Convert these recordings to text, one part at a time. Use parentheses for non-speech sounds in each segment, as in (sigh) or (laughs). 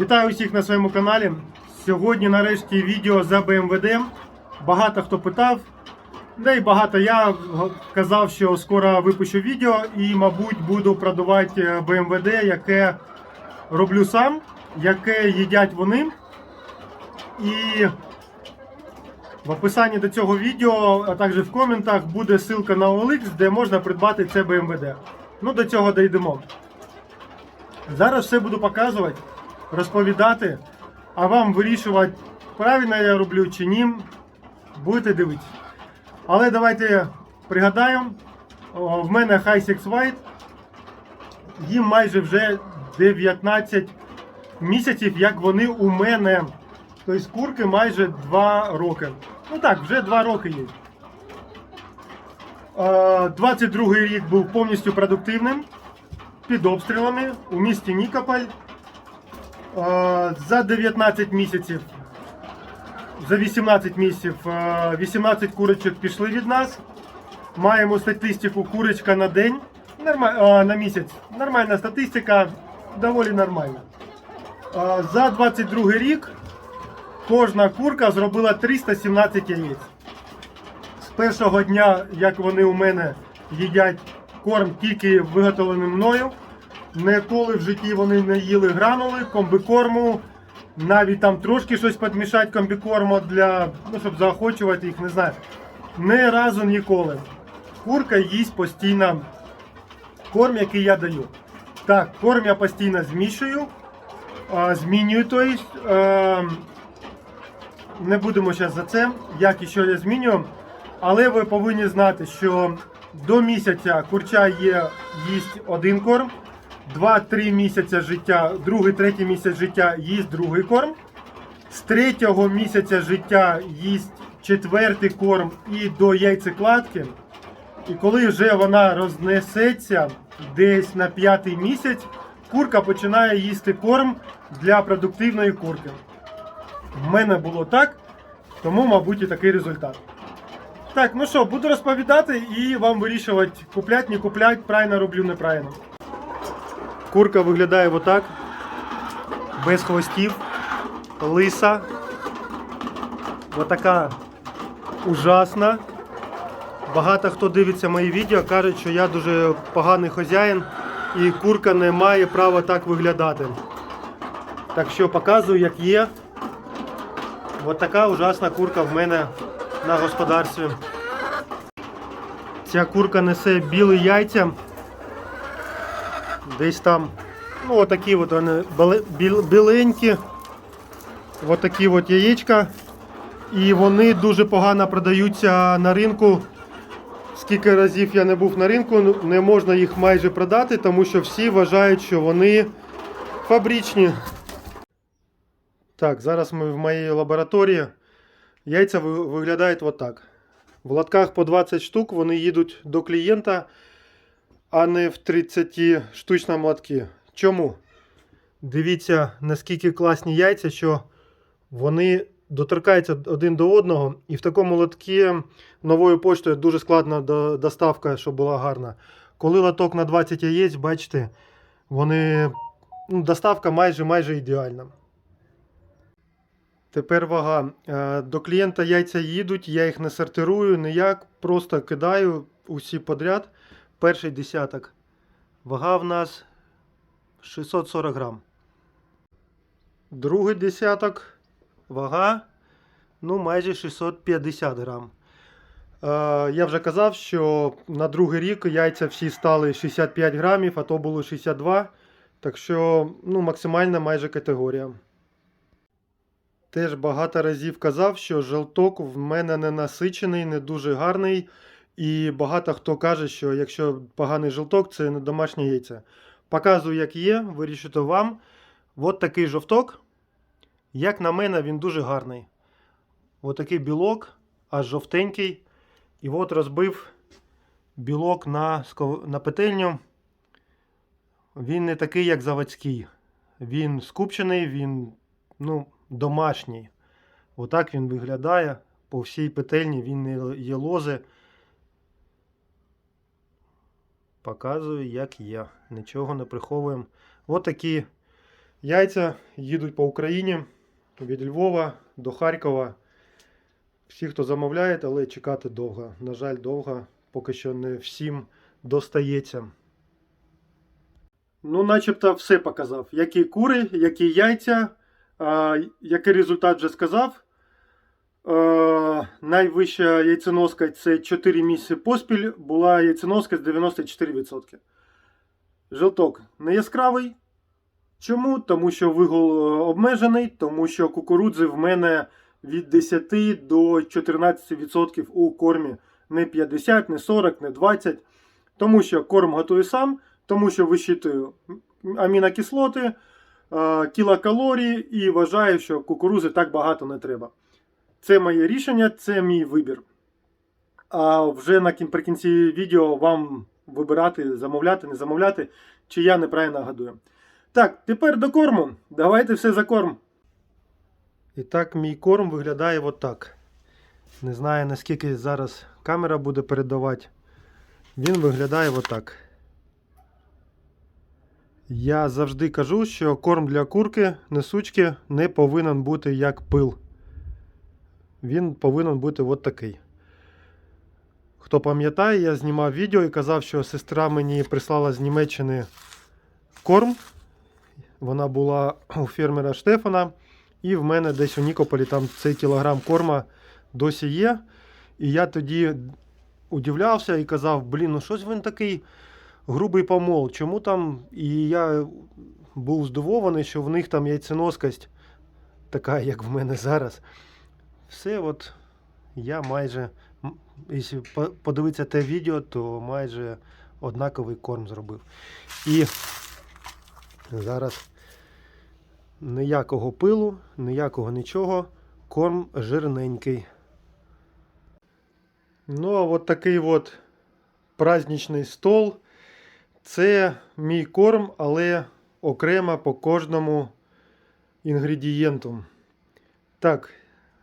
Вітаю усіх на своєму каналі. Сьогодні нарешті відео за БМВД. Багато хто питав, да і багато я казав, що скоро випущу відео і, мабуть, буду продавати БМВД, яке роблю сам, яке їдять вони. І в описанні до цього відео, а також в коментах буде ссылка на OLX, де можна придбати це БМВД. Ну, до цього дійдемо. Зараз все буду показувати, розповідати, а вам вирішувати, правильно я роблю чи ні. Будете дивитися. Але давайте пригадаємо, в мене Hi6 White, їм майже вже 19 місяців, як вони у мене. Тобто курки майже 2 роки. Ну так, вже 2 роки є. Е, 22 рік був повністю продуктивним під обстрілами у місті Нікополь. Е, За 19 місяців, за 18 місяців, е, 18 курочок пішли від нас. Маємо статистику курочка на день, е, на місяць. Нормальна статистика, доволі нормальна. Е, За 22 рік кожна курка зробила 317 яєць. З першого дня, як вони у мене їдять корм тільки виготовлений мною. Ніколи в житті вони не їли гранули, комбікорму, навіть там трошки щось підмішати комбікорму для, ну, щоб заохочувати їх, не знаю. Ні разу ніколи. Курка їсть постійно корм, який я даю. Так, корм я постійно змішую, змінюю, то есть, е, не будемо зараз за це, як і що я змінюю. Але ви повинні знати, що до місяця курча є їсть один корм, 2-3 місяця життя, другий, третій місяць життя їсть другий корм. З третього місяця життя їсть четвертий корм і до яйцекладки. І коли вже вона рознесеться десь на п'ятий місяць, курка починає їсти корм для продуктивної курки. В мене було так, тому, мабуть, і такий результат. Так, ну що, буду розповідати і вам вирішувати, куплять, не куплять, правильно роблю, неправильно. Курка виглядає отак. Без хвостів, лиса. Отака ужасна. Багато хто дивиться мої відео, кажуть, що я дуже поганий хазяїн і курка не має права так виглядати. Так що показую, як є. Ось така ужасна курка в мене на господарстві. Ця курка несе білі яйця. Десь там, ну отакі от вони біленькі. Отакі от яєчка. І вони дуже погано продаються на ринку. Скільки разів я не був на ринку, ну, не можна їх майже продати, тому що всі вважають, що вони фабричні. Так, зараз ми в моїй лабораторії. Яйця виглядають отак. В лотках по 20 штук вони їдуть до клієнта, а не в 30 штучному лотки. Чому? Дивіться, наскільки класні яйця, що вони доторкаються один до одного. І в такому лотці новою поштою дуже складна доставка, щоб була гарна. Коли лоток на 20 яєць, бачите, вони, ну, доставка майже майже ідеальна. Тепер вага. Е, До клієнта яйця їдуть, я їх не сортирую ніяк, просто кидаю усі подряд. Перший десяток. Вага в нас 640 грам. Другий десяток. Вага ну, майже 650 грам. Е, я вже казав, що на другий рік яйця всі стали 65 грамів, а то було 62. Так що ну, максимальна майже категорія. Теж багато разів казав, що жовток в мене не насичений, не дуже гарний. І багато хто каже, що якщо поганий жовток, це не домашнє яйце. Показую, як є, вирішуйте вам. От такий жовток. Як на мене, він дуже гарний. От такий білок, аж жовтенький. І от розбив білок на, на петельню. Він не такий, як заводський. Він скупчений, він ну, домашній. Отак він виглядає. По всій петельні він не є лози. Показую, як є. Нічого не приховуємо. От Яйця їдуть по Україні від Львова до Харкова. Всі, хто замовляє, але чекати довго. На жаль, довго, поки що не всім достається. Ну, начебто, все показав. Які кури, які яйця, а, який результат вже сказав. Е, найвища яйценоска це 4 місяці поспіль, була яйценоска з 94%. Жилток не яскравий. Чому? Тому що вигул е, обмежений, тому що кукурудзи в мене від 10 до 14% у кормі. Не 50, не 40, не 20. Тому що корм готую сам, тому що вищитую амінокислоти, е, кілокалорії і вважаю, що кукурузи так багато не треба. Це моє рішення, це мій вибір. А вже наприкінці відео вам вибирати, замовляти, не замовляти, чи я неправильно гадую. Так, тепер до корму. Давайте все за корм. І так, мій корм виглядає отак. Не знаю, наскільки зараз камера буде передавати. Він виглядає отак. Я завжди кажу, що корм для курки, несучки, не повинен бути як пил. Він повинен бути от такий. Хто пам'ятає, я знімав відео і казав, що сестра мені прислала з Німеччини корм. Вона була у фермера Штефана. І в мене десь у Нікополі там цей кілограм корма досі є. І я тоді удивлявся і казав, блін, ну щось він такий грубий помол. Чому там? І я був здивований, що в них там яйценоскость така, як в мене зараз. Все, от я майже, якщо подивитися те відео, то майже однаковий корм зробив. І зараз ніякого пилу, ніякого нічого. Корм жирненький. Ну, а от такий от праздничний стол. Це мій корм, але окремо по кожному інгредієнту. Так,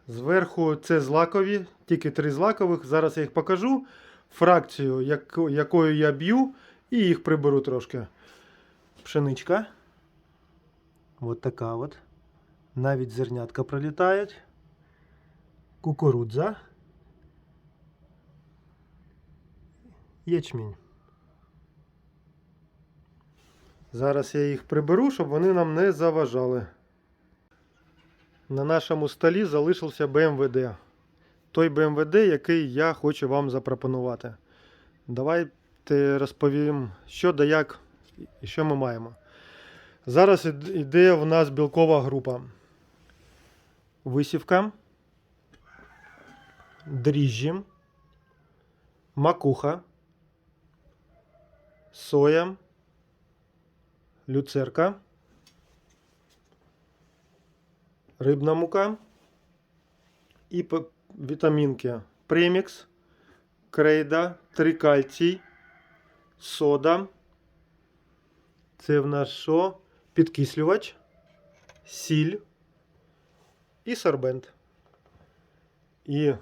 зверху це злакові, тільки три злакових. Зараз я їх покажу. Фракцію, якою я б'ю, і їх приберу трошки. Пшеничка. От така от. Навіть зернятка пролітають. Кукурудза. Ячмінь. Зараз я їх приберу, щоб вони нам не заважали. На нашому столі залишився БМВД. Той БМВД, який я хочу вам запропонувати. Давайте розповім, що да як і що ми маємо. Зараз ід- іде в нас білкова група. Висівка, дріжджі, макуха, соя, люцерка, рибна мука і вітамінки премікс, крейда, трикальцій, сода. Це в нас що? Підкислювач, сіль і сорбент. І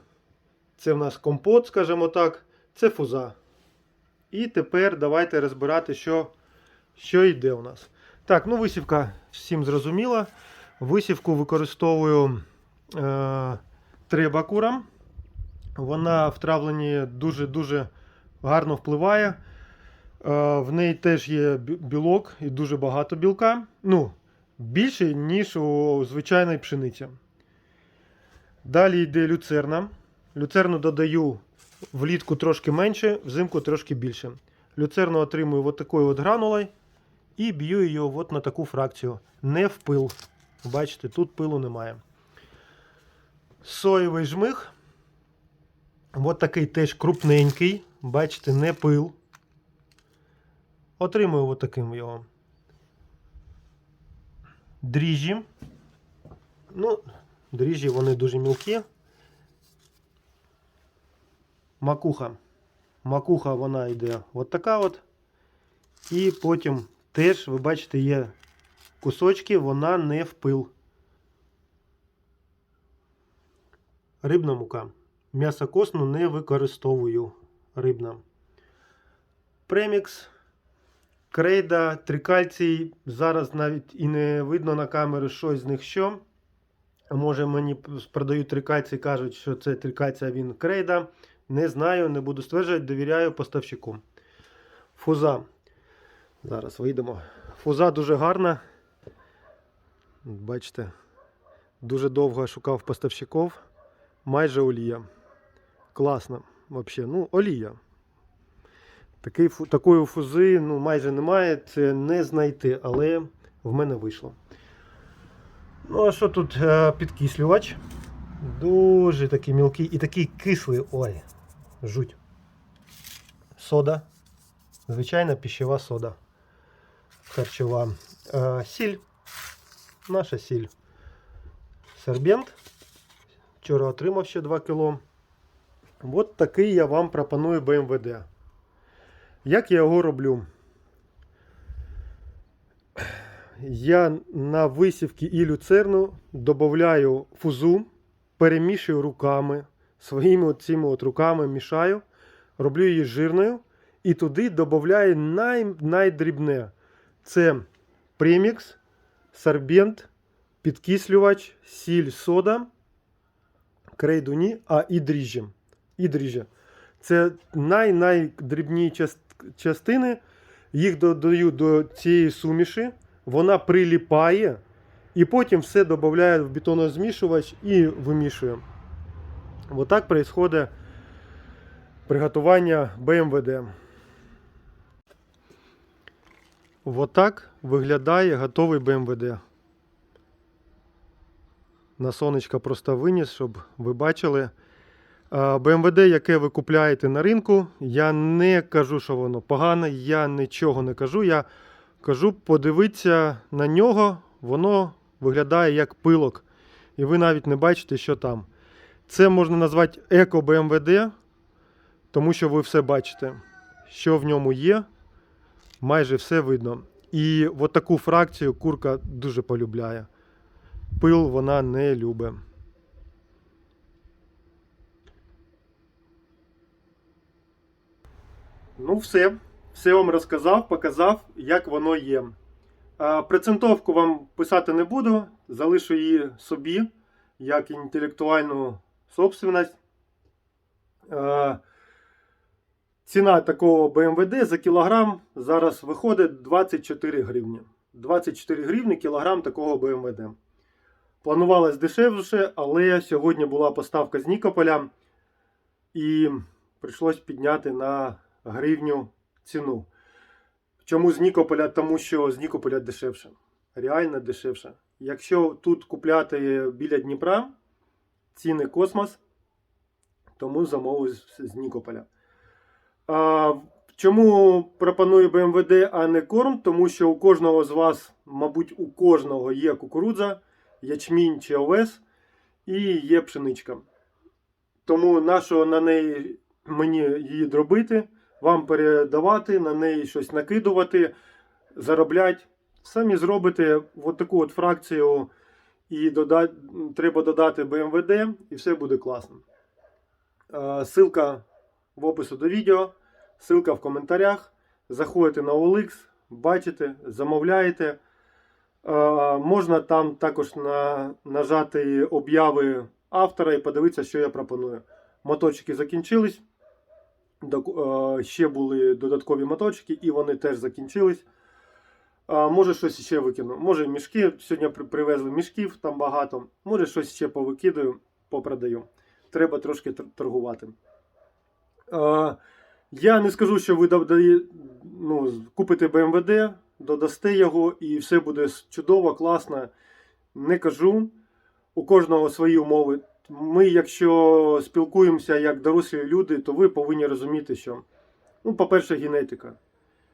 це в нас компот, скажімо так, це фуза. І тепер давайте розбирати, що, що йде у нас. Так, ну висівка всім зрозуміла. Висівку використовую е, требакурам. Вона в травленні дуже-дуже гарно впливає. Е, В неї теж є білок і дуже багато білка. Ну, більше, ніж у звичайної пшениці. Далі йде люцерна. Люцерну додаю влітку трошки менше, взимку трошки більше. Люцерну отримую от такою от гранулою і б'ю її от на таку фракцію. Не в пил. Бачите, тут пилу немає. Соєвий жмих. От такий теж крупненький. Бачите, не пил. Отримую от таким його. Дріжджі. Ну, дріжджі вони дуже мілкі. Макуха. Макуха вона йде от така от. І потім теж, ви бачите, є кусочки, вона не в пил. Рибна мука. М'ясо косну не використовую. Рибна. Премікс. Крейда, трикальцій. Зараз навіть і не видно на камеру, що з них що. Може, мені продають трикальці, кажуть, що це трикальця, а він крейда. Не знаю, не буду стверджувати, довіряю поставщику. Фуза. Зараз вийдемо. Фуза дуже гарна. Бачите, дуже довго шукав поставщиків. Майже олія. Класно. Взагалі, ну, олія. Такий, такої фузи ну, майже немає, це не знайти, але в мене вийшло. Ну, а що тут е, підкислювач? Дуже такий мілкий і такий кислий. Ой, жуть. Сода. Звичайна пищева сода. Харчова. Е, сіль. Наша сіль. Сербент. Вчора отримав ще 2 кг. От такий я вам пропоную БМВД. Як я його роблю? Я на висівки і люцерну додаю фузу, перемішую руками, своїми цими от руками мішаю, роблю її жирною і туди додаю най, найдрібне. Це премікс, сорбент, підкислювач, сіль, сода, крейду ні, а і дріжджі. І дріжджі. Це най-найдрібні частини. Їх додаю до цієї суміші, вона приліпає, і потім все додаю в бетонозмішувач і вимішую. Отак відбувається приготування БМВД. Отак виглядає готовий БМВД. На сонечко просто виніс, щоб ви бачили. БМВД, яке ви купляєте на ринку, я не кажу, що воно погане, я нічого не кажу. Я кажу, подивіться на нього, воно виглядає як пилок. І ви навіть не бачите, що там. Це можна назвати еко БМВД, тому що ви все бачите, що в ньому є. Майже все видно. І от таку фракцію курка дуже полюбляє. Пил вона не любить. Ну, все. Все вам розказав, показав, як воно є. А, Процентовку вам писати не буду, залишу її собі як інтелектуальну собственність. Ціна такого БМВД за кілограм зараз виходить 24 гривні. 24 гривні кілограм такого БМВД. Планувалось дешевше, але сьогодні була поставка з Нікополя і прийшлось підняти на гривню ціну. Чому з Нікополя? Тому що з Нікополя дешевше. Реально дешевше. Якщо тут купляти біля Дніпра, ціни космос, тому замовив з Нікополя. А, чому пропоную БМВД, а не корм? Тому що у кожного з вас, мабуть, у кожного є кукурудза, ячмінь чи овес і є пшеничка. Тому нашого на неї мені її дробити, вам передавати, на неї щось накидувати, заробляти. Самі зробите от таку от фракцію і дода... треба додати БМВД, і все буде класно. Ссылка в опису до відео, ссылка в коментарях. Заходите на OLX, бачите, замовляєте. Е, Можна там також на, нажати обяви автора і подивитися, що я пропоную. Моточки закінчились. Е, Ще були додаткові моточки, і вони теж закінчились. А, може щось ще викину. Може мішки. Сьогодні привезли мішків, там багато. Може щось ще повикидаю, попродаю. Треба трошки торгувати. Я не скажу, що ви ну, купите БМВД, додасте його і все буде чудово, класно. Не кажу. У кожного свої умови. Ми, якщо спілкуємося як дорослі люди, то ви повинні розуміти, що, ну, по-перше, генетика.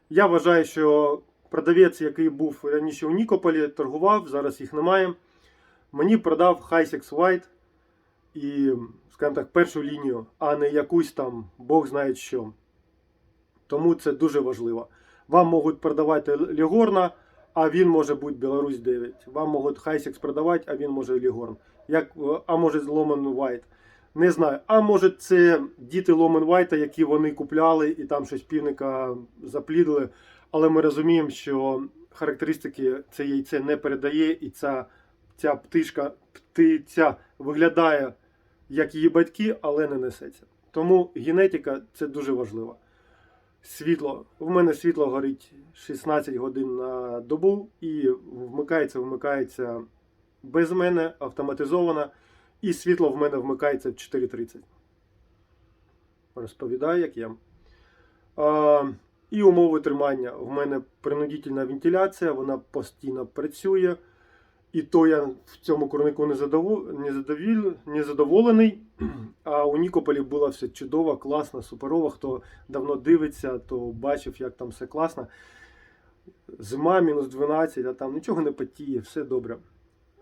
Я вважаю, що продавець, який був раніше у Нікополі, торгував, зараз їх немає. Мені продав Hisex White і, скажімо так, першу лінію, а не якусь там Бог знає що. Тому це дуже важливо. Вам можуть продавати Лігорна, а він може бути Білорусь 9. Вам можуть Hisex продавати, а він може Лігорн. Як, а може Ломен White. Не знаю. А може це діти Ломен White, які вони купляли і там щось півника заплідили. Але ми розуміємо, що характеристики це яйце не передає, і ця, ця птишка, птиця виглядає як її батьки, але не несеться. Тому генетика це дуже важливо. Світло. В мене світло горить 16 годин на добу і вмикається, вмикається без мене, автоматизовано, і світло в мене вмикається в 4.30. Розповідаю, як я. А, і умови тримання. В мене принудительна вентиляція, вона постійно працює. І то я в цьому курнику не, задовол... не, задоволений. А у Нікополі було все чудово, класно, суперово. Хто давно дивиться, то бачив, як там все класно. Зима мінус 12, а там нічого не потіє, все добре.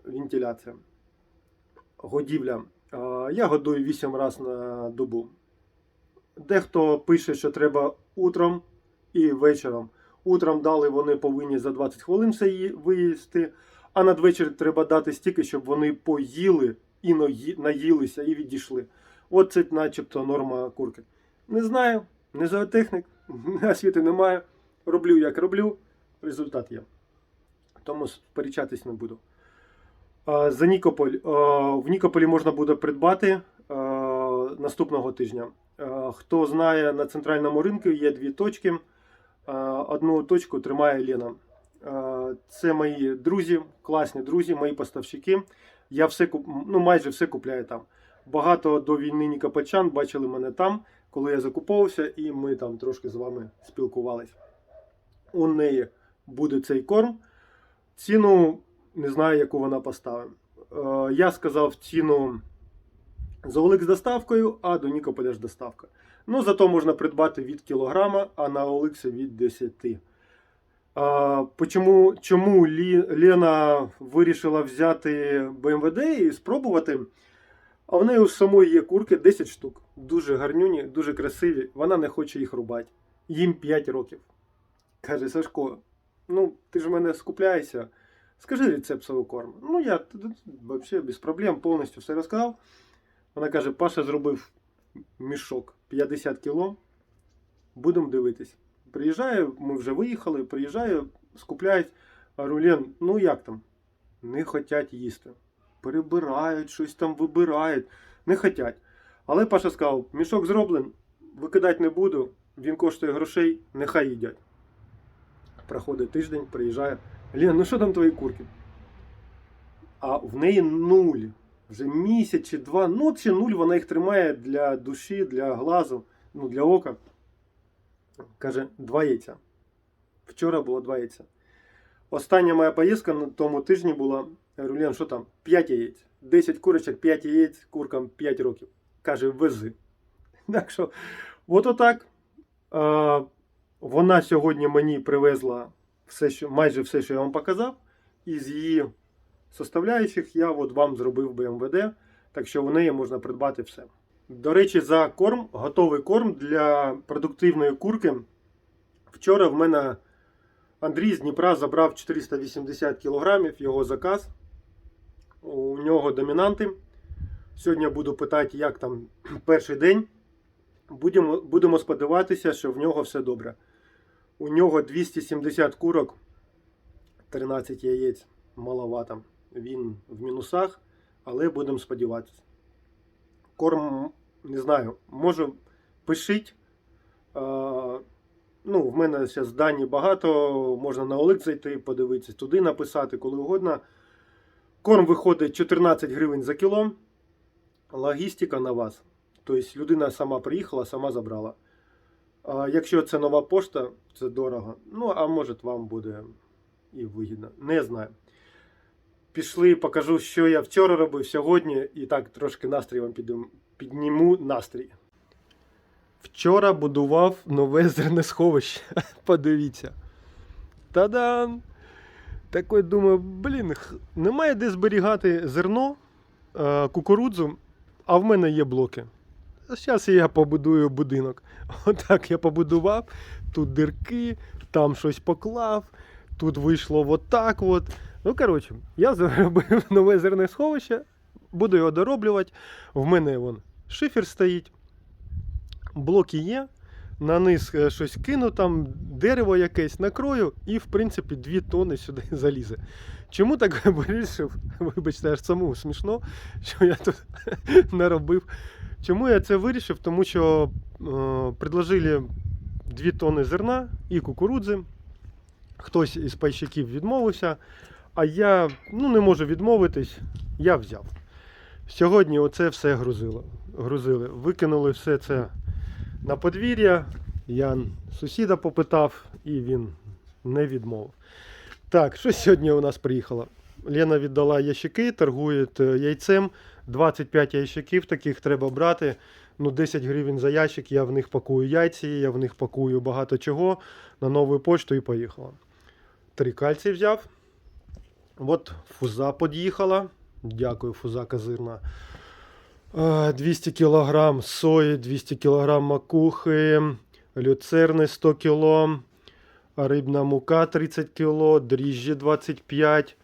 Вентиляція. Годівля. Я годую 8 разів на добу. Дехто пише, що треба утром і вечором. Утром дали вони повинні за 20 хвилин все виїсти, а надвечір треба дати стільки, щоб вони поїли і наїлися і відійшли. От це начебто норма курки. Не знаю, не зоотехнік, (laughs) освіти немає. Роблю як роблю, результат є. Тому сперечатись не буду. За Нікополь. В Нікополі можна буде придбати наступного тижня. Хто знає, на центральному ринку є дві точки. Одну точку тримає Лена. А, Це мої друзі, класні друзі, мої поставщики. Я все ну, майже все купляю там. Багато до війни нікопольчан бачили мене там, коли я закуповувався, і ми там трошки з вами спілкувались. У неї буде цей корм. Ціну не знаю, яку вона поставить. Е, Я сказав ціну за Олик з доставкою, а до Нікополя ж доставка. Ну, зато можна придбати від кілограма, а на Оликсі від 10. А, чому Лі, Лена вирішила взяти БМВД і спробувати? А в неї у самої є курки 10 штук. Дуже гарнюні, дуже красиві. Вона не хоче їх рубати. Їм 5 років. Каже, Сашко, ну ти ж в мене скупляєшся. Скажи рецепт свого корму. Ну, я взагалі без проблем повністю все розказав. Вона каже, Паша зробив мішок 50 кіло. Будемо дивитись. Приїжджаю, ми вже виїхали, приїжджаю, скупляють. Говорю, Лен, ну як там? Не хочуть їсти. Перебирають, щось там вибирають. Не хочуть. Але Паша сказав, мішок зроблений, викидати не буду, він коштує грошей, нехай їдять. Проходить тиждень, приїжджає. Лена, ну що там твої курки? А в неї нуль. Вже місяць чи два. Ну, взагалі нуль вона їх тримає для душі, для глазу, ну, для ока. Каже, два яйця. Вчора було два яйця. Остання моя поїздка на тому тижні була. Я говорю, Лен, що там? 5 яєць. 10 курочок, 5 яєць, куркам 5 років. Каже, вези. (laughs) Так що, от отак. А, вона сьогодні мені привезла все, що, майже все, що я вам показав. І з її составляючих я от вам зробив БМВД. Так що в неї можна придбати все. До речі, за корм, готовий корм для продуктивної курки. Вчора в мене Андрій з Дніпра забрав 480 кг, його заказ. У нього домінанти. Сьогодні буду питати, як там (clears throat) перший день. Будемо, будемо сподіватися, що в нього все добре. У нього 270 курок, 13 яєць маловато. Він в мінусах, але будемо сподіватися. Корм, не знаю, може пишіть. Ну, в мене зараз дані багато, можна на Олик зайти, подивитися, туди написати, коли угодно. Корм виходить 14 гривень за кіло. Логістика на вас. Тобто людина сама приїхала, сама забрала. А якщо це нова пошта, це дорого. Ну, а може вам буде і вигідно. Не знаю. Пішли, покажу, що я вчора робив сьогодні, і так трошки настрій вам підніму настрій. Вчора будував нове зернесховище. (laughs) Подивіться. Та-дам! Такой думаю, блін, немає де зберігати зерно, е, кукурудзу, а в мене є блоки. Зараз я побудую будинок. (laughs) Отак я побудував, тут дирки, там щось поклав, тут вийшло отак от. Ну, коротше, я зробив (laughs) нове зерне сховище, буду його дороблювати. В мене вон шифер стоїть, блоки є. на низ е, щось кину, там дерево якесь накрою, і в принципі 2 тони сюди (laughs) залізе. Чому так (laughs) вирішив? Вибачте, аж самому смішно, що я тут наробив. Чому я це вирішив? Тому що е, предложили 2 тони зерна і кукурудзи. Хтось із пайщиків відмовився, а я ну, не можу відмовитись, я взяв. Сьогодні оце все грузило. грузили. Викинули все це на подвір'я. Я сусіда попитав, і він не відмовив. Так, що сьогодні у нас приїхало? Лена віддала ящики, торгує е, яйцем. 25 ящиків таких треба брати. Ну, 10 гривень за ящик, я в них пакую яйці, я в них пакую багато чого на нову почту і поїхала. Три кальці взяв. От фуза під'їхала. Дякую, фуза козирна. Е, 200 кг сої, 200 кг макухи, люцерни 100 кг, рибна мука 30 кг, дріжджі 25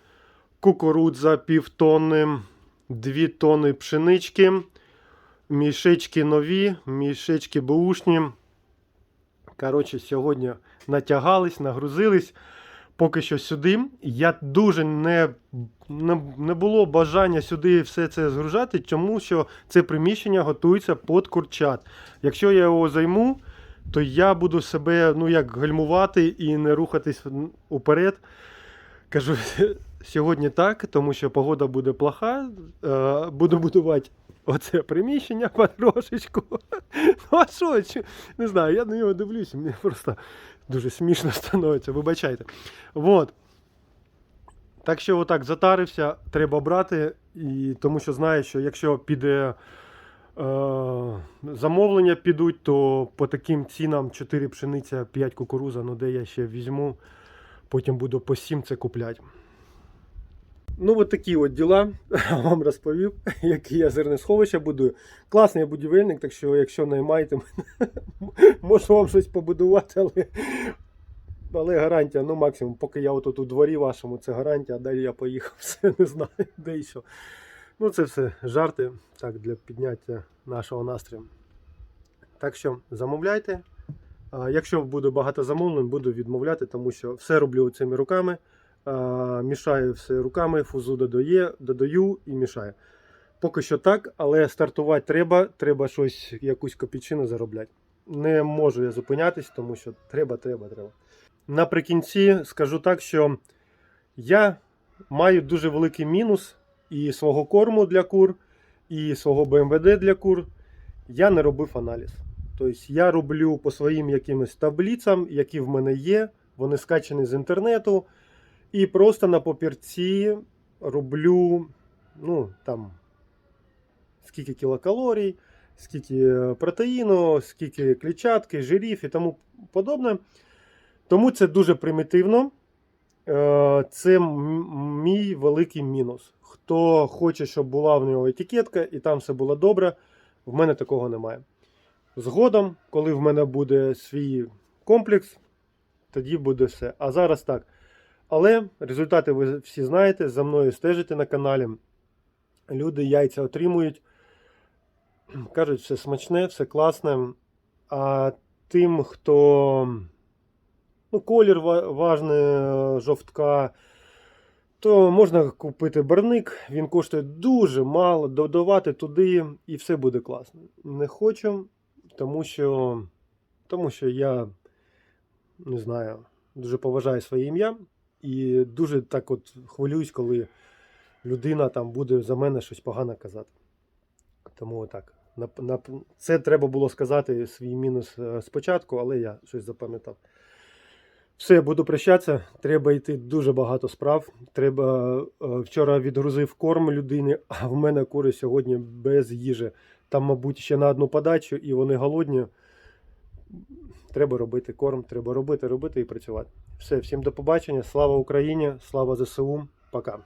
кукурудза півтонни, 2 тонни пшенички, мішечки нові, мішечки бушні. Коротше, сьогодні натягались, нагрузились. Поки що сюди. Я дуже не, не, не було бажання сюди все це згружати, тому що це приміщення готується під курчат. Якщо я його займу, то я буду себе ну, як гальмувати і не рухатись уперед. Кажу, (laughs) сьогодні так, тому що погода буде плоха. Е, буду будувати оце приміщення (laughs) потрошечку. (laughs) Ну а що? Не знаю, я на нього дивлюся, мені просто дуже смішно (laughs) становиться, вибачайте. От. Так що отак затарився, треба брати, і, тому що знаю, що якщо піде е, замовлення підуть, то по таким цінам 4 пшениця, 5 кукуруза, ну де я ще візьму, потім буду по 7 це купляти. Ну, от такі от діла (laughs) вам розповів, які я зерне сховища будую. Класний будівельник, так що якщо наймаєте (laughs) можу вам щось побудувати, але, але гарантія, ну максимум, поки я отут у дворі вашому, це гарантія, а далі я поїхав, (laughs) все не знаю, де і що. Ну, це все жарти так, для підняття нашого настрою. Так що замовляйте. Якщо буде багато замовлень, буду відмовляти, тому що все роблю цими руками. Мішаю все руками, фузу додає, додаю і мішаю. Поки що так, але стартувати треба, треба щось, якусь копійчину заробляти. Не можу я зупинятись, тому що треба, треба, треба. Наприкінці скажу так, що я маю дуже великий мінус і свого корму для кур, і свого БМВД для кур. Я не робив аналіз. Тобто я роблю по своїм якимось таблицям, які в мене є, вони скачані з інтернету. І просто на папірці роблю, ну, там, скільки кілокалорій, скільки е, протеїну, скільки клітчатки, жирів і тому подобне. Тому це дуже примітивно. Е, Це мій великий мінус. Хто хоче, щоб була в нього етикетка і там все було добре, в мене такого немає. Згодом, коли в мене буде свій комплекс, тоді буде все. А зараз так. Але результати ви всі знаєте, за мною стежите на каналі. Люди яйця отримують. Кажуть, все смачне, все класне. А тим, хто ну, колір ва- важний, жовтка, то можна купити барник, він коштує дуже мало, додавати туди і все буде класно. Не хочу, тому що, тому що я не знаю, дуже поважаю своє ім'я і дуже так от хвилююсь, коли людина там буде за мене щось погано казати. Тому так. Це треба було сказати свій мінус е, спочатку, але я щось запам'ятав. Все, буду прощатися. Треба йти дуже багато справ. Треба е, вчора відгрузив корм людині, (laughs) а в мене кури сьогодні без їжі. Там, мабуть, ще на одну подачу, і вони голодні. Треба робити корм, треба робити, робити і працювати. Все, всім до побачення. Слава Україні, слава ЗСУ. Пока.